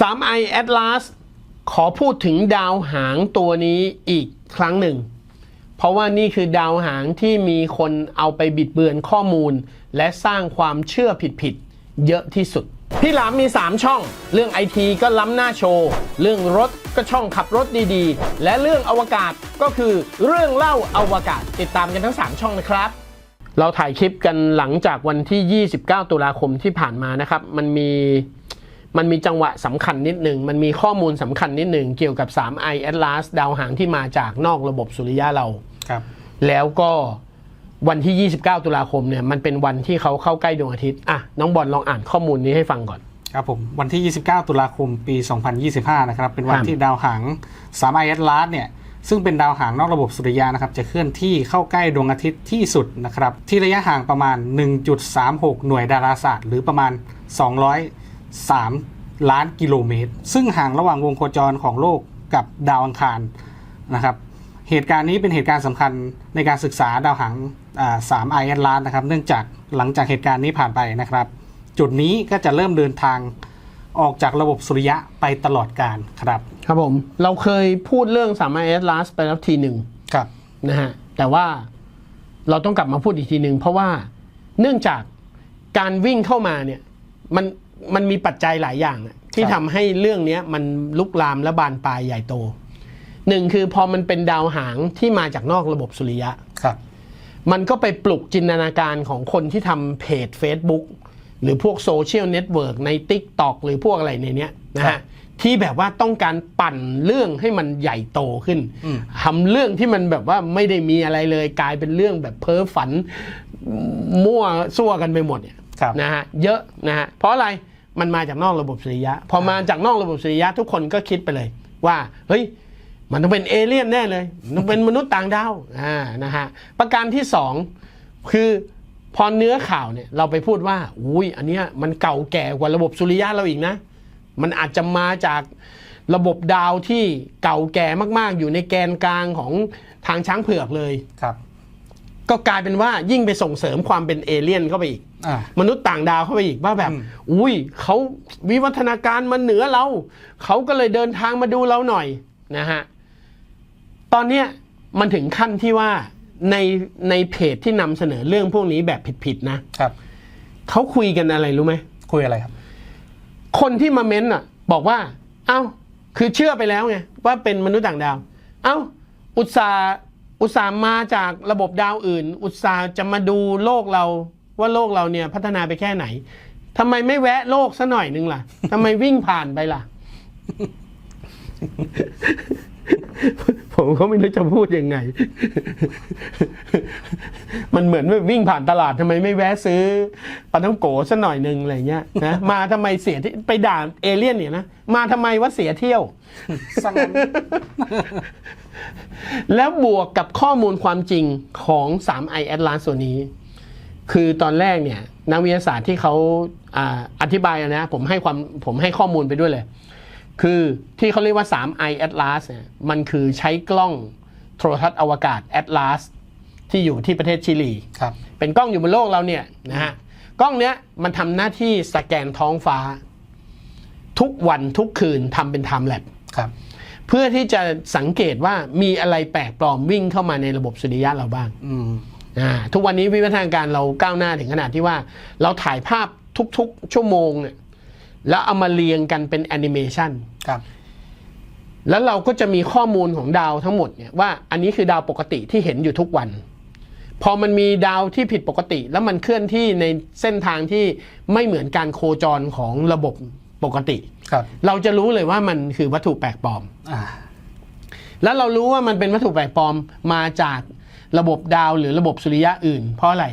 3i Atlas ขอพูดถึงดาวหางตัวนี้อีกครั้งหนึ่ง เพราะว่านี่คือดาวหางที่มีคนเอาไปบิดเบือนข้อมูล และสร้างความเชื่อผิดๆเยอะที่สุด พี่หลามมี 3 ช่อง เรื่องไอทีก็ล้ำหน้าโชว์ เรื่องรถก็ช่องขับรถดีๆ และเรื่องอวกาศก็คือเรื่องเล่าอวกาศติดตามกันทั้ง 3 ช่องนะครับเราถ่ายคลิปกันหลังจากวันที่ 29 ตุลาคมที่ผ่านมานะครับ มันมี มันมีจังหวะสำคัญนิดหนึ่ง มันมีข้อมูลสำคัญนิดหนึ่งเกี่ยวกับ 3i Atlas ดาวหางที่มาจากนอกระบบสุริยะเรา ครับ แล้วก็วันที่ 29 ตุลาคมเนี่ย มันเป็นวันที่เขาเข้าใกล้ดวงอาทิตย์ อะ น้องบอลลองอ่านข้อมูลนี้ให้ฟังก่อน ครับผม วันที่ 29 ตุลาคมปี 2025 นะครับ เป็นวันครับที่ดาวหาง 3 i s l a s เนี่ยซึ่งเป็นดาวหางนอกระบบสุริยะนะครับ จะเคลื่อนที่เข้าใกล้ดวงอาทิตย์ที่สุดนะครับ ที่ระยะห่างประมาณ 1.36 หน่วยดาราศาสตร์ หรือประมาณ 203ล้านกิโลเมตร ซึ่งห่างระหว่างวงโคจรของโลกกับดาวอังคารนะครับ เหตุการณ์นี้เป็นเหตุการณ์สำคัญในการศึกษาดาวหางสามไอแอดลานนะครับ เนื่องจากหลังจากเหตุการณ์นี้ผ่านไปนะครับ จุดนี้ก็จะเริ่มเดินทางออกจากระบบสุริยะไปตลอดการครับ ครับผม เราเคยพูดเรื่อง 3i Atlas ไปแล้วทีหนึ่งครับนะฮะแต่ว่าเราต้องกลับมาพูดอีกทีหนึ่งเพราะว่าเนื่องจากการวิ่งเข้ามาเนี่ยมัน มันมีปัจจัยหลายอย่างอะที่ครับทำให้เรื่องเนี้ยมันลุกลามและบานปลายใหญ่โตหนึ่งคือพอมันเป็นดาวหางที่มาจากนอกระบบสุริยะครับ มันก็ไปปลุกจินตนาการของคนที่ทำเพจ Facebook หรือพวกโซเชียลเน็ตเวิร์กใน Tik t o อกหรือพวกอะไรในเนี้ยนะครัฮะบที่แบบว่าต้องการปั่นเรื่องให้มันใหญ่โตขึ้นอืมทำเรื่องที่มันแบบว่าไม่ได้มีอะไรเลยกลายเป็นเรื่องแบบเพ้อฝันมั่วซั่วกันไปหมดเนี่ยครับนะฮะเยอะนะฮะเพราะอะไร มันมาจากนอกระบบสุริยะ พอมาจากนอกระบบสุริยะ ทุกคนก็คิดไปเลย ว่าเฮ้ยมันต้องเป็นเอเลี่ยนแน่เลยมันต้องเป็นมนุษย์ต่างดาวอ่านะฮะประการที่สองคือพอเนื้อข่าวเนี่ยเราไปพูดว่าอุ้ยอันเนี้ยมันเก่าแก่กว่าระบบสุริยะเราอีกนะ มันอาจจะมาจากระบบดาวที่เก่าแก่มากๆ อยู่ในแกนกลางของทางช้างเผือกเลยครับ ก็กลายเป็นว่ายิ่งไปส่งเสริมความเป็นเอเลี่ยนเข้าไปอีกอ่า มนุษย์ต่างดาวเข้าไปอีกว่าแบบอืมอุ้ยเขาวิวัฒนาการมาเหนือเรา เขาก็เลยเดินทางมาดูเราหน่อยนะฮะ ตอนเนี้ยมันถึงขั้นที่ว่าในในเพจที่นำเสนอเรื่องพวกนี้แบบผิดๆนะครับ เขาคุยกันอะไรรู้ไหมคุยอะไรครับ คนที่มาเม้นต์อะ บอกว่า เอ้า คือเชื่อไปแล้วไงว่าเป็นมนุษย์ต่างดาว เอ้า อุตสาห์อุตสาห์มาจากระบบดาวอื่น อุตสาห์จะมาดูโลกเรา ว่าโลกเราเนี่ยพัฒนาไปแค่ไหนทำไมไม่แวะโลกซะหน่อยนึงล่ะทำไมวิ่งผ่านไปล่ะ ผมก็ไม่รู้จะพูดยังไง มันเหมือนว่าวิ่งผ่านตลาดทำไมไม่แวะซื้อปลาท้องโกซะหน่อยหนึ่งอะไรเงี้ยนะมาทำไมเสียที่ไปด่าเอเลี่ยนเนี่ยนะมาทำไมว่าเสียเที่ยวสังนั้นแล้วบวกกับข้อมูลความจริงของ 3i Atlas ส่วนนี้ คือตอนแรกเนี่ยนักวิทยาศาสตร์ที่เขาอ่าอธิบายนะผมให้ความผมให้ข้อมูลไปด้วยเลย คือที่เขาเรียกว่า 3i Atlas เนี่ยมันคือใช้กล้องโทรทัศน์อวกาศ Atlas ที่อยู่ที่ประเทศชิลีครับเป็นกล้องอยู่บนโลกเราเนี่ยนะฮะกล้องเนี้ยมันทำหน้าที่สแกนท้องฟ้า ทุกวันทุกคืนทำเป็นไทม์แลปครับเพื่อที่จะสังเกตว่ามีอะไรแปลกปลอมวิ่งเข้ามาในระบบสุริยะเราบ้างอืมอ่า ทุกวันนี้วิวัฒนาการเราก้าวหน้าถึงขนาดที่ว่า เราถ่ายภาพทุกๆ ชั่วโมงเนี่ยแล้วเอามาเรียงกันเป็นแอนิเมชันครับแล้วเราก็จะมีข้อมูลของดาวทั้งหมดเนี่ยว่าอันนี้คือดาวปกติที่เห็นอยู่ทุกวัน พอมันมีดาวที่ผิดปกติ แล้วมันเคลื่อนที่ในเส้นทางที่ไม่เหมือนการโคจรของระบบปกติครับเราจะรู้เลยว่ามันคือวัตถุแปลกปลอมอ่าแล้วเรารู้ว่ามันเป็นวัตถุแปลกปลอมมาจาก ระบบดาวหรือระบบสุริยะอื่น เพราะอะไร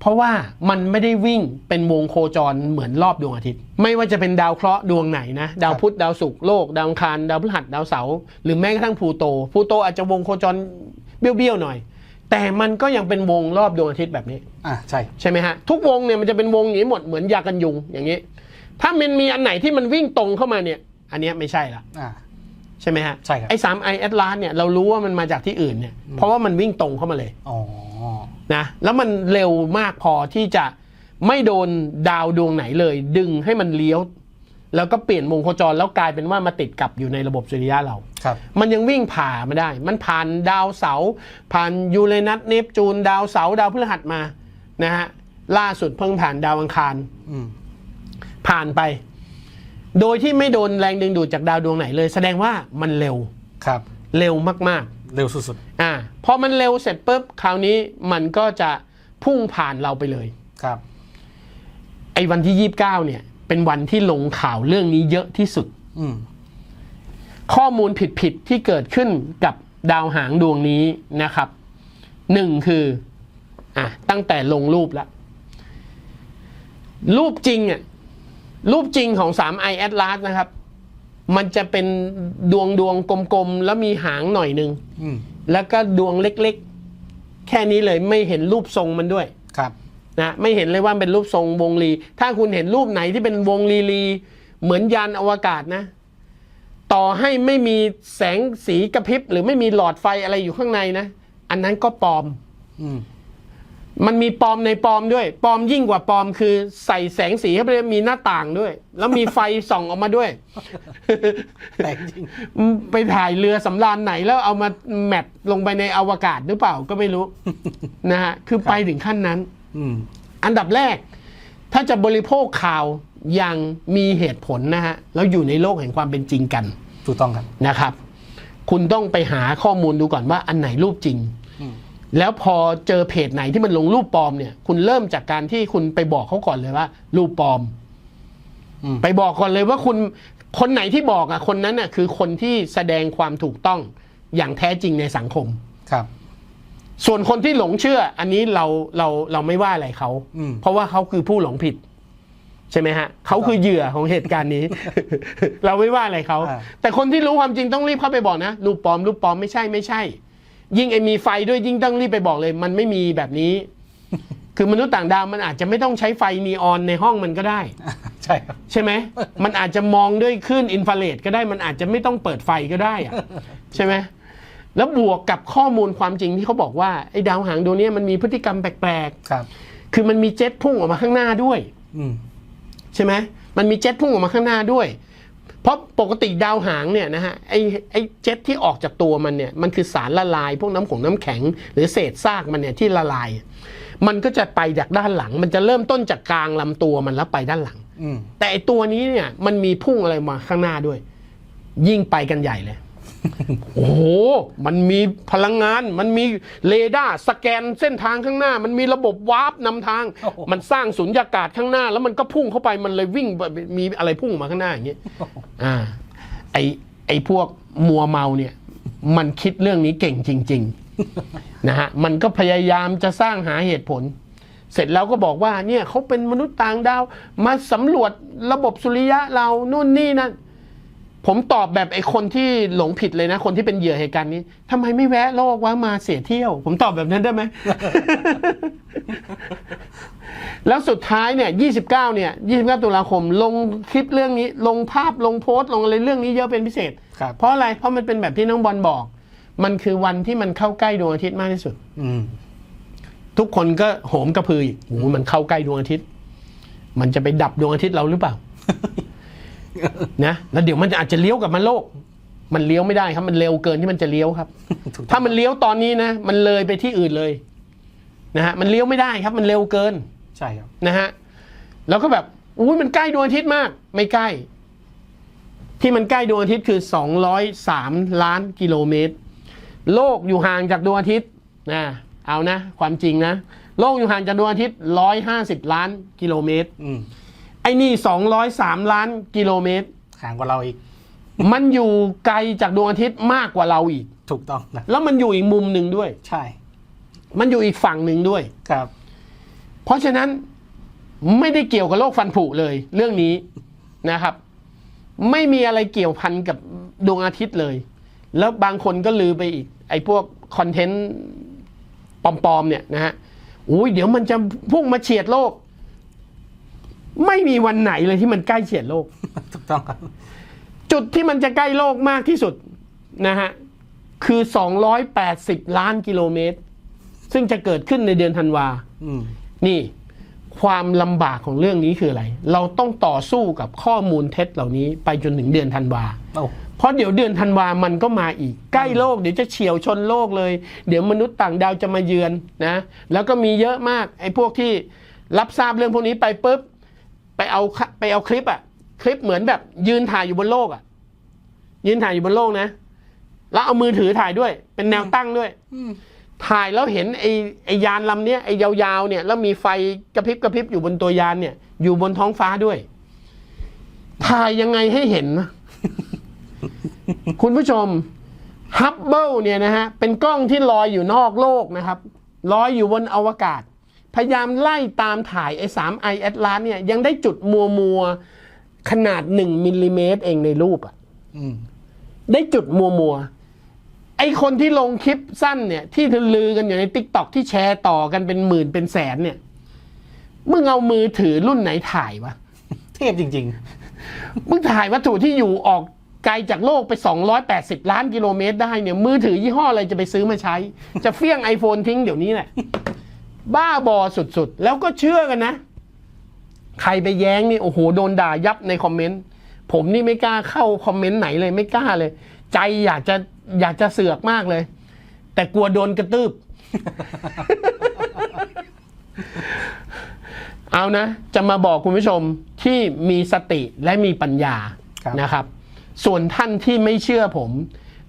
เพราะว่ามันไม่ได้วิ่งเป็นวงโคจรเหมือนรอบดวงอาทิตย์ ไม่ว่าจะเป็นดาวเคราะห์ดวงไหนนะ ดาวพุธดาวศุกร์โลก ดาวอังคารดาวพฤหัสดาวเสาร์หรือแม้กระทั่งพลูโตพลูโตอาจจะวงโคจรเบี้ยวๆหน่อย แต่มันก็ยังเป็นวงรอบดวงอาทิตย์แบบนี้อ่าใช่ใช่ไหมฮะทุกวงเนี่ยมันจะเป็นวงอย่างนี้หมดเหมือนยากันยุงอย่างนี้ ถ้ามันมีอันไหนที่มันวิ่งตรงเข้ามาเนี่ย อันเนี้ยไม่ใช่ละอ่า ใช่ไหมฮะใช่ครับ ไอ้สามไอแอดลาสเนี่ยเรารู้ว่ามันมาจากที่อื่นเนี่ยเพราะว่ามันวิ่งตรงเข้ามาเลยอ๋อ นะแล้วมันเร็วมากพอที่จะไม่โดนดาวดวงไหนเลย ดึงให้มันเลี้ยว แล้วก็เปลี่ยนวงโคจรแล้วกลายเป็นว่ามาติดกับอยู่ในระบบสุริยะเรา ครับ มันยังวิ่งผ่ามาได้ มันผ่านดาวเสาร์ผ่านยูเรนัสเนปจูน ดาวเสาร์ดาวพฤหัสมานะฮะล่าสุดเพิ่งผ่านดาวอังคาร อืม ผ่านไป โดยที่ไม่โดนแรงดึงดูดจากดาวดวงไหนเลย แสดงว่ามันเร็วครับ เร็วมากเร็วสุดๆ อ่าพอมันเร็วเสร็จปุ๊บคราวนี้มันก็จะพุ่งผ่านเราไปเลย ๆครับ ไอ้วันที่ 29 เนี่ย เป็นวันที่ลงข่าวเรื่องนี้เยอะที่สุด อืมข้อมูลผิดๆที่เกิดขึ้นกับดาวหางดวงนี้นะครับหนึ่งคืออะตั้งแต่ลงรูปแล้ว รูปจริงอะ รูปจริงของ 3i Atlas นะครับ มันจะเป็นดวงดวงกลมๆ แล้วมีหางหน่อยหนึ่งอืมแล้วก็ดวงเล็กๆ แค่นี้เลยไม่เห็นรูปทรงมันด้วยครับ นะไม่เห็นเลยว่าเป็นรูปทรงวงรี ถ้าคุณเห็นรูปไหนที่เป็นวงรีรีเหมือนยานอวกาศนะ ต่อให้ไม่มีแสงสีกระพริบหรือไม่มีหลอดไฟอะไรอยู่ข้างในนะ อันนั้นก็ปลอม อืม มันมีปลอมในปลอมด้วยปลอมยิ่งกว่าปลอมคือใส่แสงสีเข้าไปเลยมีหน้าต่างด้วย แล้วมีไฟส่องออกมาด้วยแต่จริงไปถ่ายเรือสำราญไหนแล้วเอามาแมปลงไปในอวกาศหรือเปล่าก็ไม่รู้นะฮะคือไปถึงขั้นนั้นอืมอันดับแรก ถ้าจะบริโภคข่าวอย่างมีเหตุผลนะฮะแล้วอยู่ในโลกแห่งความเป็นจริงกันถูกต้องครับนะครับ คุณต้องไปหาข้อมูลดูก่อนว่าอันไหนรูปจริงอืม แล้วพอเจอเพจไหนที่มันลงรูปปลอมเนี่ย คุณเริ่มจากการที่คุณไปบอกเขาก่อนเลยว่า รูปปลอมอืมไปบอกก่อนเลยว่าคุณคนไหนที่บอกอะ คนนั้นน่ะ คือคนที่แสดงความถูกต้องอย่างแท้จริงในสังคมครับ ส่วนคนที่หลงเชื่อ อันนี้เราเราเราไม่ว่าอะไรเขาอืมเพราะว่าเขาคือผู้หลงผิด ใช่ไหมฮะเขาคือเหยื่อของเหตุการณ์นี้ เราไม่ว่าอะไรเขาอ่าแต่คนที่รู้ความจริงต้องรีบเข้าไปบอกนะรูปปลอมรูปปลอมไม่ใช่ไม่ใช่ ยิ่งไอ้มีไฟด้วยยิ่งต้องรีบไปบอกเลย มันไม่มีแบบนี้ คือมนุษย์ต่างดาวมันอาจจะไม่ต้องใช้ไฟนีออนในห้องมันก็ได้ ใช่ครับ ใช่ไหม มันอาจจะมองด้วยคลื่นอินฟราเรดก็ได้มันอาจจะไม่ต้องเปิดไฟก็ได้อะใช่ไหมแล้วบวกกับข้อมูลความจริงที่เขาบอกว่าไอ้ดาวหางดวงเนี้ยมันมีพฤติกรรมแปลกครับ ๆ คือมันมีเจ็ตพุ่งออกมาข้างหน้าด้วย อืม ใช่ไหมมันมีเจ็ตพุ่งออกมาข้างหน้าด้วย เพราะปกติดาวหางเนี่ยนะฮะไอ้ไอ้เจ็ตที่ออกจากตัวมันเนี่ยมันคือสารละลาย พวกน้ำของน้ำแข็ง หรือเศษซากมันเนี่ยที่ละลาย มันก็จะไปจากด้านหลัง มันจะเริ่มต้นจากกลางลำตัวมันแล้วไปด้านหลังอืมแต่ไอตัวนี้เนี่ยมันมีพุ่งอะไรมาข้างหน้าด้วย ยิ่งไปกันใหญ่เลย โอ้โห มันมีพลังงาน มันมีเรดาร์สแกนเส้นทางข้างหน้า มันมีระบบวาร์ปนำทาง โอ้โห มันสร้างสุญญากาศข้างหน้า แล้วมันก็พุ่งเข้าไป มันเลยวิ่งไปมีอะไรพุ่งมาข้างหน้าอย่างเงี้ย อ่า ไอไอพวกมัวเมาเนี่ย มันคิดเรื่องนี้เก่งจริง ๆ นะฮะ มันก็พยายามจะสร้างหาเหตุผล เสร็จแล้วก็บอกว่าเนี่ยเขาเป็นมนุษย์ต่างดาว มาสำรวจระบบสุริยะเรานู่นนี่นั่น ผมตอบแบบไอ้คนที่หลงผิดเลยนะ คนที่เป็นเหยื่อเหตุการณ์นี้ทำไมไม่แวะโลกว่ามาเสียเที่ยว ผมตอบแบบนั้นได้ไหม แล้วสุดท้ายเนี่ย 29 เนี่ย 29 ตุลาคม ลงคลิปเรื่องนี้ ลงภาพลงโพสต์ลงอะไรเรื่องนี้เยอะเป็นพิเศษ ครับ เพราะอะไร เพราะมันเป็นแบบที่น้องบอลบอก มันคือวันที่มันเข้าใกล้ดวงอาทิตย์มากที่สุด อืม ทุกคนก็โหมกระพืออีกโอ้โหมันเข้าใกล้ดวงอาทิตย์ มันจะไปดับดวงอาทิตย์เราหรือเปล่า นะแล้วเดี๋ยวมันจะอาจจะเลี้ยวกลับมาโลก มันเลี้ยวไม่ได้ครับมันเร็วเกินที่มันจะเลี้ยวครับถูกต้ถ้าองมันเลี้ยวตอนนี้นะ มันเลยไปที่อื่นเลยนะฮะมันเลี้ยวไม่ได้ครับมันเร็วเกินใช่ครับนะฮะแล้วก็แบบอุ้ยมันใกล้ดวงอาทิตย์มาก ไม่ใกล้ ที่มันใกล้ดวงอาทิตย์คือ 203 ล้านกิโลเมตร โลกอยู่ห่างจากดวงอาทิตย์นะเอานะ ความจริงนะ โลกอยู่ห่างจากดวงอาทิตย์ 150 ล้านกิโลเมตร อืมไอ้นี่203ล้านกิโลเมตร ห่างกว่าเราอีก มันอยู่ไกลจากดวงอาทิตย์มากกว่าเราอีก ถูกต้องนะแล้วมันอยู่อีกมุมหนึ่งด้วย ใช่มันอยู่อีกฝั่งหนึ่งด้วย ครับ เพราะฉะนั้นไม่ได้เกี่ยวกับโรคฟันผุเลย เรื่องนี้นะครับ ไม่มีอะไรเกี่ยวพันกับดวงอาทิตย์เลย แล้วบางคนก็ลือไปอีก ไอ้พวกคอนเทนต์ปลอมๆเนี่ยนะฮะอุ้ยเดี๋ยวมันจะพุ่งมาเฉียดโลก ไม่มีวันไหนเลยที่มันใกล้เฉียดโลก ถูกต้องครับ จุดที่มันจะใกล้โลกมากที่สุดนะฮะคือ 280 ล้านกิโลเมตร ซึ่งจะเกิดขึ้นในเดือนธันวาอืมนี่ ความลำบากของเรื่องนี้คืออะไร เราต้องต่อสู้กับข้อมูลเท็จเหล่านี้ไปจนถึงเดือนธันวาโอ้เพราะเดี๋ยวเดือนธันวามันก็มาอีก ใกล้โลกเดี๋ยวจะเฉียวชนโลกเลย เดี๋ยวมนุษย์ต่างดาวจะมาเยือนนะ แล้วก็มีเยอะมากไอ้พวกที่รับทราบเรื่องพวกนี้ไปปุ๊บ ไปเอาคไปเอาคลิปอะคลิปเหมือนแบบยืนถ่ายอยู่บนโลกอะยืนถ่ายอยู่บนโลกนะ แล้วเอามือถือถ่ายด้วย เป็นแนวตั้งด้วยอืมถ่ายแล้วเห็นไอ้ไอ้ยานลำเนี้ยไอ้ยาวๆเนี่ยแล้วมีไฟกระพริบกระพริบอยู่บนตัวยานเนี่ย อยู่บนท้องฟ้าด้วย ถ่ายยังไงให้เห็นนะคุณผู้ชมฮับเบิลเนี่ยนะฮะ เป็นกล้องที่ลอยอยู่นอกโลกนะครับลอยอยู่บนอวกาศ พยายามไล่ตามถ่ายไอ้สามไอแอตลาสเนี่ยยังได้จุดมัวมัวๆขนาดหนึ่งมิลลิเมตรเองในรูปอะอืมได้จุดมัวมัวๆไอคนที่ลงคลิปสั้นเนี่ย ที่ลือกันอยู่ในติ๊กต็อกที่แชร์ต่อกันเป็นหมื่นเป็นแสนเนี่ยมึงเอามือถือรุ่นไหนถ่ายวะเทพจริงมึงถ่ายวัตถุที่อยู่ออกไกลจากโลกไป 280 ล้านกิโลเมตรได้เนี่ย มือถือยี่ห้ออะไรจะไปซื้อมาใช้ จะเฟี้ยง iPhone ทิ้งเดี๋ยวนี้แหละ บ้าบอสุดๆ แล้วก็เชื่อกันนะ ใครไปแย้งนี่โอ้โหโดนด่ายับในคอมเมนต์ผมนี่ไม่กล้าเข้าคอมเมนต์ไหนเลยไม่กล้าเลย ใจอยากจะอยากจะเสือกมากเลย แต่กลัวโดนกระตืบเอานะ จะมาบอกคุณผู้ชมที่มีสติและมีปัญญาครับนะครับ ส่วนท่านที่ไม่เชื่อผม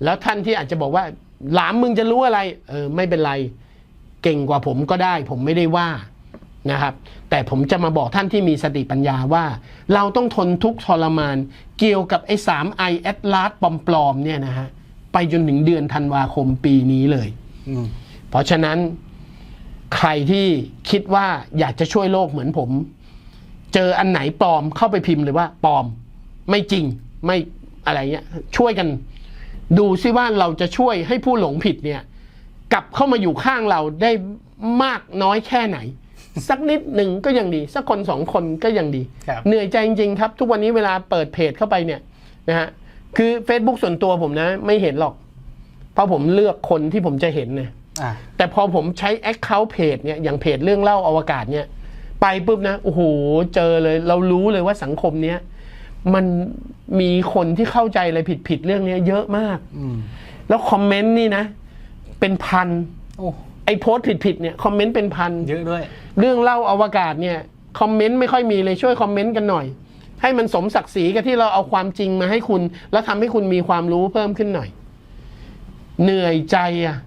แล้วท่านที่อาจจะบอกว่า หลามมึงจะรู้อะไร เออ ไม่เป็นไร เก่งกว่าผมก็ได้ ผมไม่ได้ว่านะครับ แต่ผมจะมาบอกท่านที่มีสติปัญญาว่า เราต้องทนทุกข์ทรมาน เกี่ยวกับไอ้สามไอแอดลาสปลอมๆเนี่ยนะฮะไปจนถึงเดือนธันวาคมปีนี้เลยๆอืมเพราะฉะนั้นใครที่คิดว่าอยากจะช่วยโลกเหมือนผม เจออันไหนปลอมเข้าไปพิมพ์เลยว่าปลอม ไม่จริงไม่อะไรเงี้ยช่วยกัน ดูซิว่าเราจะช่วยให้ผู้หลงผิดเนี่ย กลับเข้ามาอยู่ข้างเราได้มากน้อยแค่ไหน สักนิดหนึ่งก็ยังดี สักคนสองคนก็ยังดี ครับ เหนื่อยใจจริงๆครับ ทุกวันนี้เวลาเปิดเพจเข้าไปเนี่ยนะฮะคือ Facebook ส่วนตัวผมนะไม่เห็นหรอก เพราะผมเลือกคนที่ผมจะเห็นเนี่ย อ่าแต่พอผมใช้ Account เพจเนี่ยอย่างเพจเรื่องเล่าอวกาศเนี่ย ไปปุ๊บนะ โอ้โห เจอเลย เรารู้เลยว่าสังคมเนี้ยมันมีคนที่เข้าใจอะไรผิดๆเรื่องเนี้ยเยอะมาก อืม แล้วคอมเมนต์นี่นะ เป็นพันโอ้ไอ้โพสต์ผิดๆเนี่ยคอมเมนต์เป็นพันเยอะด้วย เรื่องเล่าอวกาศเนี่ยคอมเมนต์ไม่ค่อยมีเลยช่วยคอมเมนต์กันหน่อย ให้มันสมศักดิ์ศรีกับที่เราเอาความจริงมาให้คุณ แล้วทำให้คุณมีความรู้เพิ่มขึ้นหน่อย เหนื่อยใจอะ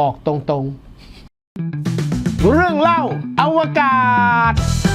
บอกตรงๆ เรื่องเล่าอวกาศ